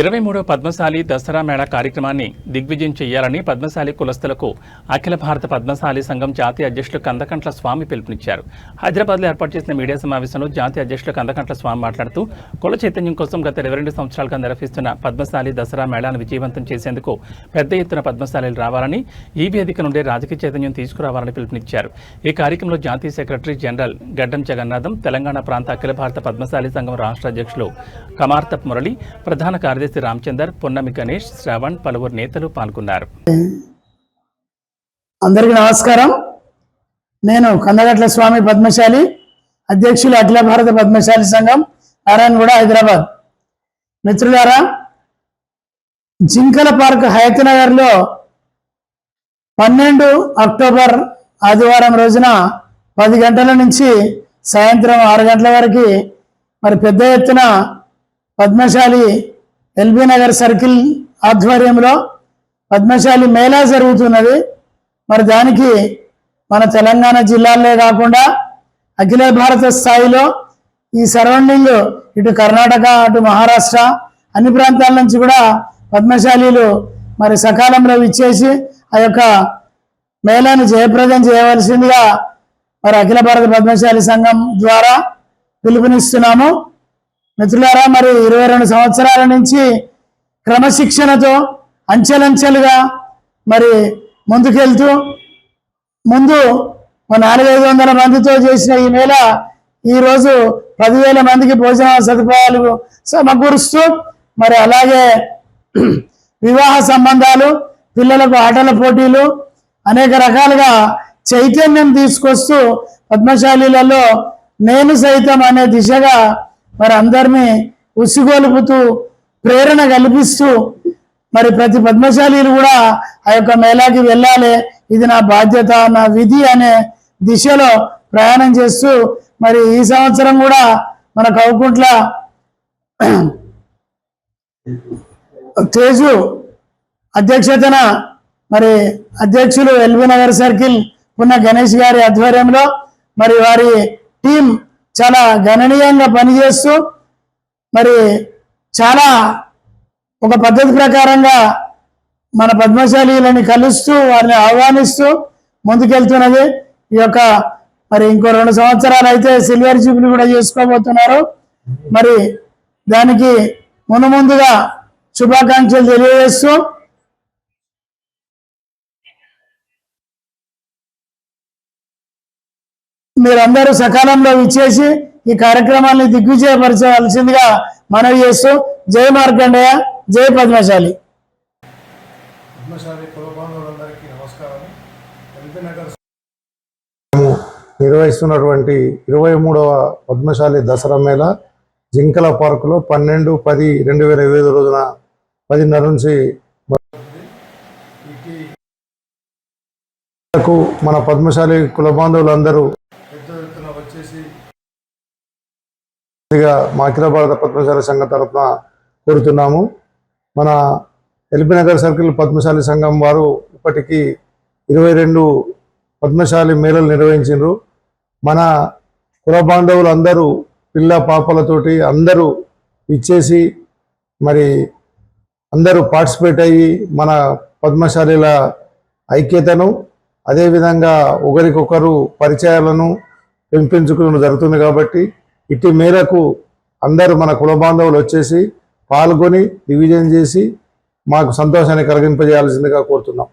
ఇరవై మూడో పద్మశాలి దసరా మేళ కార్యక్రమాన్ని దిగ్విజయం చేయాలని పద్మశాలి కులస్తులకు అఖిల భారత పద్మశాలి సంఘం జాతీయ అధ్యక్షులు కందకంట్ల స్వామి పిలుపునిచ్చారు. హైదరాబాద్లో ఏర్పాటు చేసిన మీడియా సమావేశంలో జాతీయ అధ్యక్షులు కందకంట్ల స్వామి మాట్లాడుతూ కుల చైతన్యం కోసం గత ఇరవై రెండు సంవత్సరాలుగా నిర్వహిస్తున్న పద్మశాలి దసరా మేళాను విజయవంతం చేసేందుకు పెద్ద ఎత్తున పద్మశాలీలు రావాలని ఈ వేదిక నుండి రాజకీయ చైతన్యం తీసుకురావాలని పిలుపునిచ్చారు. ఈ కార్యక్రమంలో జాతీయ సెక్రటరీ జనరల్ గడ్డం జగన్నాథం తెలంగాణ ప్రాంత అఖిల భారత పద్మశాలి సంఘం రాష్ట్ర అధ్యక్షులు కమార్తప్ మురళి ప్రధాన కార్యదర్శి రామచందర్ పొన్నమి గణేష్ శ్రవణ్ పలువురు నేతలు పాల్గొన్నారు. అందరికీ నమస్కారం. నేను కందగట్ల స్వామి పద్మశాలి అధ్యక్షులు అఖిల భారత పద్మశాలి సంఘం నారాయణగూడ హైదరాబాద్. మిత్రులారా జింకల పార్క్ హయత్నగర్లో పన్నెండు అక్టోబర్ ఆదివారం రోజున పది గంటల నుంచి సాయంత్రం ఆరు గంటల వరకు మరి పెద్ద ఎత్తున పద్మశాలి ఎల్బీ నగర్ సర్కిల్ ఆధ్వర్యంలో పద్మశాలి మేళా జరుగుతున్నది. మరి దానికి మన తెలంగాణ జిల్లాలే కాకుండా అఖిల భారత స్థాయిలో ఈ సరౌండింగ్ ఇటు కర్ణాటక అటు మహారాష్ట్ర అన్ని ప్రాంతాల నుంచి కూడా పద్మశాలీలు మరి సకాలంలో ఇచ్చేసి ఆ యొక్క మేళాను జయప్రదం చేయవలసిందిగా మరి అఖిల భారత పద్మశాలి సంఘం ద్వారా పిలుపునిస్తున్నాము. మిత్రులారా మరి ఇరవై రెండు సంవత్సరాల నుంచి క్రమశిక్షణతో అంచెలంచెలుగా మరి ముందుకెళ్తూ ముందు ఒక నాలుగైదు వందల మందితో చేసిన ఈ మేళ ఈరోజు పదివేల మందికి భోజన సదుపాయాలు సమకూరుస్తూ మరి అలాగే వివాహ సంబంధాలు పిల్లలకు ఆటల పోటీలు అనేక రకాలుగా చైతన్యం తీసుకొస్తూ పద్మశాలీలలో నేను సైతం అనే దిశగా మరి అందరినీ ఉసిగొలుపుతూ ప్రేరణ కల్పిస్తూ మరి ప్రతి పద్మశాలీలు కూడా ఆ యొక్క మేళాకి వెళ్ళాలి. ఇది నా బాధ్యత నా విధి అనే దిశలో ప్రయాణం చేస్తూ మరి ఈ సంవత్సరం కూడా మన కౌకుంట్ల తేజు అధ్యక్షతన మరి అధ్యక్షులు ఎల్బీ నగర్ సర్కిల్ పున్న గణేష్ గారి ఆధ్వర్యంలో మరి వారి టీం చాలా గణనీయంగా పనిచేస్తూ మరి చాలా ఒక పద్ధతి ప్రకారంగా మన పద్మశాలీలని కలుస్తూ వారిని ఆహ్వానిస్తూ ముందుకెళ్తున్నది. ఈ యొక్క మరి ఇంకో రెండు సంవత్సరాలు అయితే సిల్వర్ జూబ్లీ కూడా చేసుకోబోతున్నారు. మరి దానికి మును ముందుగా శుభాకాంక్షలు తెలియజేస్తూ మీరందరూ సకాలంలో ఇచ్చేసి ఈ కార్యక్రమాన్ని దిగ్విజయపరచవలసిందిగా మనవి చేస్తూ జై మార్కండేయ జై పద్మశాలి. నిర్వహిస్తున్నటువంటి ఇరవై మూడవ పద్మశాలి దసరా మేళ జింకల పార్కులో పన్నెండు పది రెండు వేల ఇరవై ఐదు రోజున పదిన్నర నుంచి మన పద్మశాలి కుల బాంధవులందరూ పెద్ద ఎత్తున వచ్చేసి ఇక మా అఖిల భారత పద్మశాలి సంఘం తరఫున కోరుతున్నాము. మన ఎల్బీ నగర్ సర్కిల్ పద్మశాలి సంఘం వారు ఇప్పటికీ ఇరవై రెండు పద్మశాలి మేళలు నిర్వహించారు మన కుల బాంధవులందరూ పిల్ల పాపలతోటి అందరూ ఇచ్చేసి మరి అందరూ పార్టిసిపేట్ అయ్యి మన పద్మశాలిల ఐక్యతను అదేవిధంగా ఒకరికొకరు పరిచయాలను పెంపించుకోవడం జరుగుతుంది కాబట్టి ఇట్టి మేరకు అందరూ మన కుల బాంధవులు వచ్చేసి పాల్గొని డివిజన్ చేసి మాకు సంతోషాన్ని కలిగింపజేయాల్సిందిగా కోరుతున్నాం.